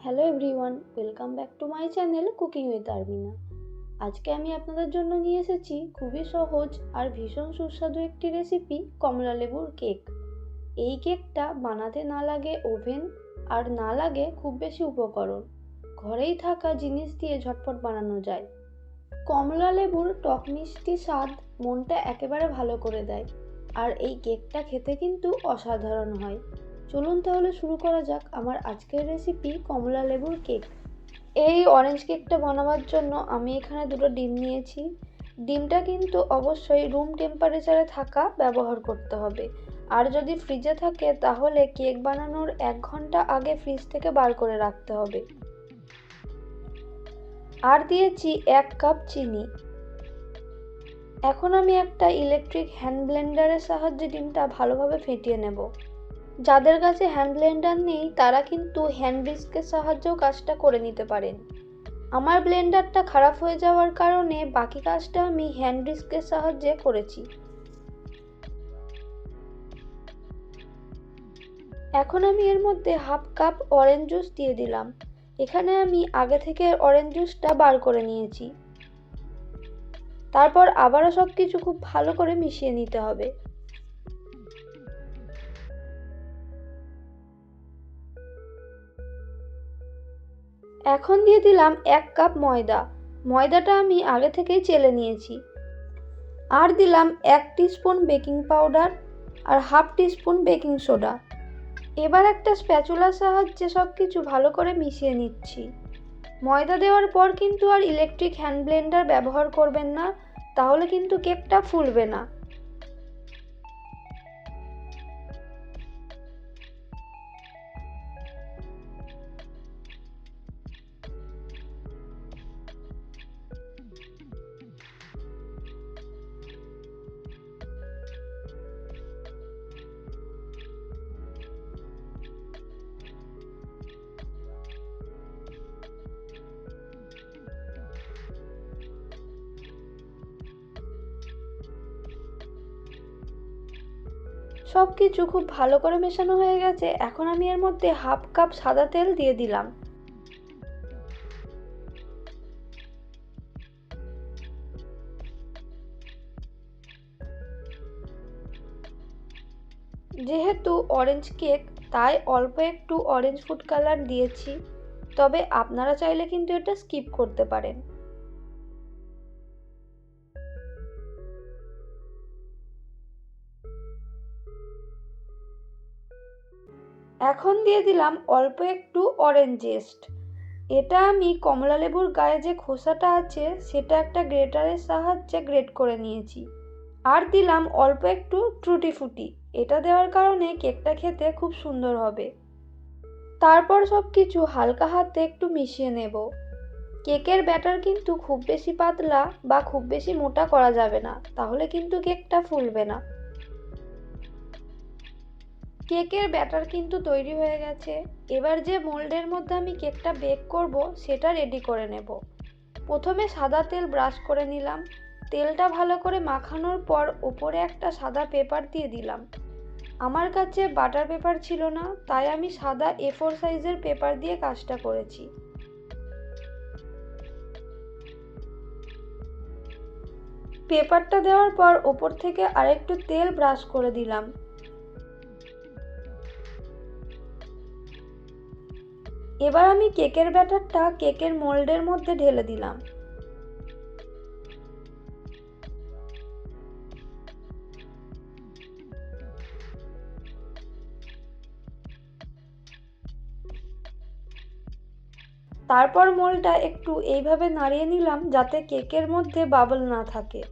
Hello everyone, welcome back to my channel cooking with Arbina আজকে আমি আপনাদের জন্য নিয়ে এসেছি খুবই সহজ আর ভীষণ সুস্বাদু একটি রেসিপি কমলা লেবুর কেক। এই কেকটা বানাতে না লাগে ওভেন আর না লাগে খুব বেশি উপকরণ। ঘরেই থাকা জিনিস দিয়ে ঝটপট বানানো যায়। কমলা লেবুর টক মিষ্টি স্বাদ মনটা একেবারে ভালো করে দেয়। আর এই কেকটা খেতে কিন্তু অসাধারণ হয়। চলুন তাহলে শুরু করা যাক আমার আজকের রেসিপি কমলা লেবুর কেক এই অরেঞ্জ কেকটা বানাবার জন্য আমি এখানে দুটো ডিম নিয়েছি। ডিমটা কিন্তু অবশ্যই রুম টেম্পারেচারে থাকা ব্যবহার করতে হবে। আর যদি ফ্রিজে থাকে, তাহলে কেক বানানোর এক ঘণ্টা আগে ফ্রিজ থেকে বার করে রাখতে হবে। আর দিয়েছি এক কাপ চিনি। এখন আমি একটা ইলেকট্রিক হ্যান্ড ব্লেন্ডারের সাহায্যে ডিমটা ভালোভাবে ফেটিয়ে নেব। যাদের কাছে হ্যান্ড ব্লেন্ডার নেই, তারা কিন্তু হ্যান্ড বিস্কের সাহায্যেও কাজটা করে নিতে পারেন। আমার ব্লেন্ডারটা খারাপ হয়ে যাওয়ার কারণে বাকি কাজটা আমি হ্যান্ড ডিস্কের সাহায্যে করেছি। এখন আমি এর মধ্যে হাফ কাপ অরেঞ্জ জুস দিয়ে দিলাম। এখানে আমি আগে থেকে অরেঞ্জ জুসটা বার করে নিয়েছি। তারপর আবারও সব কিছু খুব ভালো করে মিশিয়ে নিতে হবে। এখন দিয়ে দিলাম এক কাপ ময়দা। ময়দাটা আমি আগে থেকেই চেলে নিয়েছি। আর দিলাম এক স্পুন বেকিং পাউডার আর হাফ স্পুন বেকিং সোডা। এবার একটা স্প্যাচুলার সাহায্যে সব কিছু ভালো করে মিশিয়ে নিচ্ছি। ময়দা দেওয়ার পর কিন্তু আর ইলেকট্রিক হ্যান্ড ব্লেন্ডার ব্যবহার করবেন না, তাহলে কিন্তু কেকটা ফুলবে না। সব কিছু খুব ভালো করে মেশানো হয়ে গেছে। এখন আমি এর মধ্যে হাফ কাপ সাদা তেল দিয়ে দিলাম। যেহেতু অরেঞ্জ কেক তাই অল্প একটু অরেঞ্জ ফুড কালার দিয়েছি। তবে আপনারা চাইলে কিন্তু এটা স্কিপ করতে পারেন। এখন দিয়ে দিলাম অল্প একটু অরেঞ্জ জেস্ট এটা আমি কমলা লেবুর গায়ে যে খোসাটা আছে, সেটা একটা গ্রেটারের সাহায্যে গ্রেট করে নিয়েছি। আর দিলাম অল্প একটু ট্রুটি ফুটি এটা দেওয়ার কারণে কেকটা খেতে খুব সুন্দর হবে। তারপর সব কিছু হালকা হাতে একটু মিশিয়ে নেব। কেকের ব্যাটার কিন্তু খুব বেশি পাতলা বা খুব বেশি মোটা করা যাবে না, তাহলে কিন্তু কেকটা ফুলবে না। কেকের ব্যাটার কিন্তু তৈরি হয়ে গেছে। এবার যে মোল্ডের মধ্যে আমি কেকটা বেক করব, সেটা রেডি করে নেব। প্রথমে সাদা তেল ব্রাশ করে নিলাম। তেলটা ভালো করে মাখানোর পর উপরে একটা সাদা পেপার দিয়ে দিলাম। আমার কাছে বাটার পেপার ছিল না, তাই আমি সাদা এ ফোর সাইজের পেপার দিয়ে কাজটা করেছি। পেপারটা দেওয়ার পর ওপর থেকে আরেকটু তেল ব্রাশ করে দিলাম। এবার আমি কেকের ব্যাটারটা কেকের মোল্ডের মধ্যে ঢেলে দিলাম। তারপর মোলটা একটু এইভাবে নাড়িয়ে নিলাম যাতে কেকের মধ্যে বাবল না থাকে।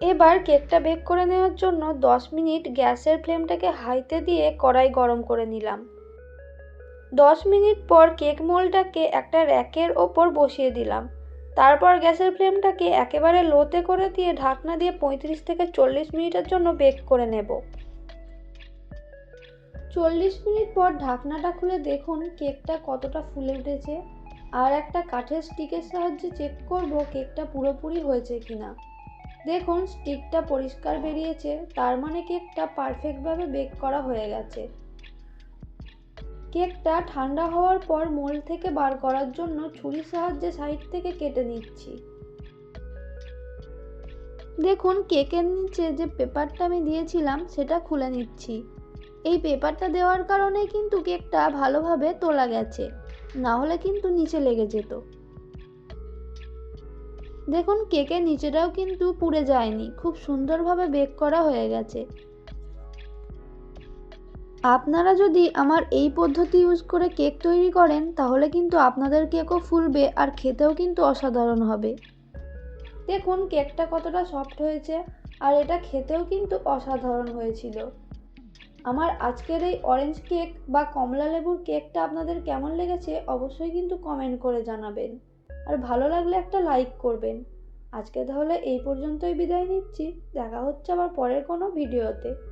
এবার কেকটা বেক করে নেওয়ার জন্য 10 মিনিট গ্যাসের ফ্লেমটাকে হাইতে দিয়ে কড়াই গরম করে নিলাম। দশ মিনিট পর কেক মোলটাকে একটা র্যাকের ওপর বসিয়ে দিলাম। তারপর গ্যাসের ফ্লেমটাকে একেবারে লোতে করে দিয়ে ঢাকনা দিয়ে পঁয়ত্রিশ থেকে চল্লিশ মিনিটের জন্য বেক করে নেব। চল্লিশ মিনিট পর ঢাকনাটা খুলে দেখুন কেকটা কতটা ফুলে উঠেছে। আর একটা কাঠের স্টিকের সাহায্যে চেক করব কেকটা পুরোপুরি হয়েছে কিনা। দেখুন স্টিকটা পরিষ্কার বেরিয়েছে, তার মানে কেকটা পারফেক্টভাবে বেক করা হয়ে গেছে। কেকটা ঠান্ডা হওয়ার পর মোল্ড থেকে বার করার জন্য ছুরির সাহায্যে সাইড থেকে কেটে নিচ্ছি। দেখুন, কেকের নিচে যে পেপারটা আমি দিয়েছিলাম, সেটা খুলে নিচ্ছি। এই পেপারটা দেওয়ার কারণে কিন্তু কেকটা ভালোভাবে তোলা গেছে। না হলে কিন্তু নিচে লেগে যেত। দেখুন, কেকের নিচেটাও কিন্তু পুড়ে যায়নি। খুব সুন্দরভাবে বেক করা হয়ে গেছে। আপনারা যদি আমার এই পদ্ধতি ইউজ করে কেক তৈরি করেন, তাহলে কিন্তু আপনাদের কেকও ফুলবে আর খেতেও কিন্তু অসাধারণ হবে। দেখুন কেকটা কতটা সফট হয়েছে আর এটা খেতেও কিন্তু অসাধারণ হয়েছিল। আমার আজকের এই অরেঞ্জ কেক বা কমলা লেবুর কেকটা আপনাদের কেমন লেগেছে অবশ্যই কিন্তু কমেন্ট করে জানাবেন। আর ভালো লাগলে একটা লাইক করবেন। আজকে তাহলে এই পর্যন্তই বিদায় নিচ্ছি। দেখা হচ্ছে আবার পরের কোনো ভিডিওতে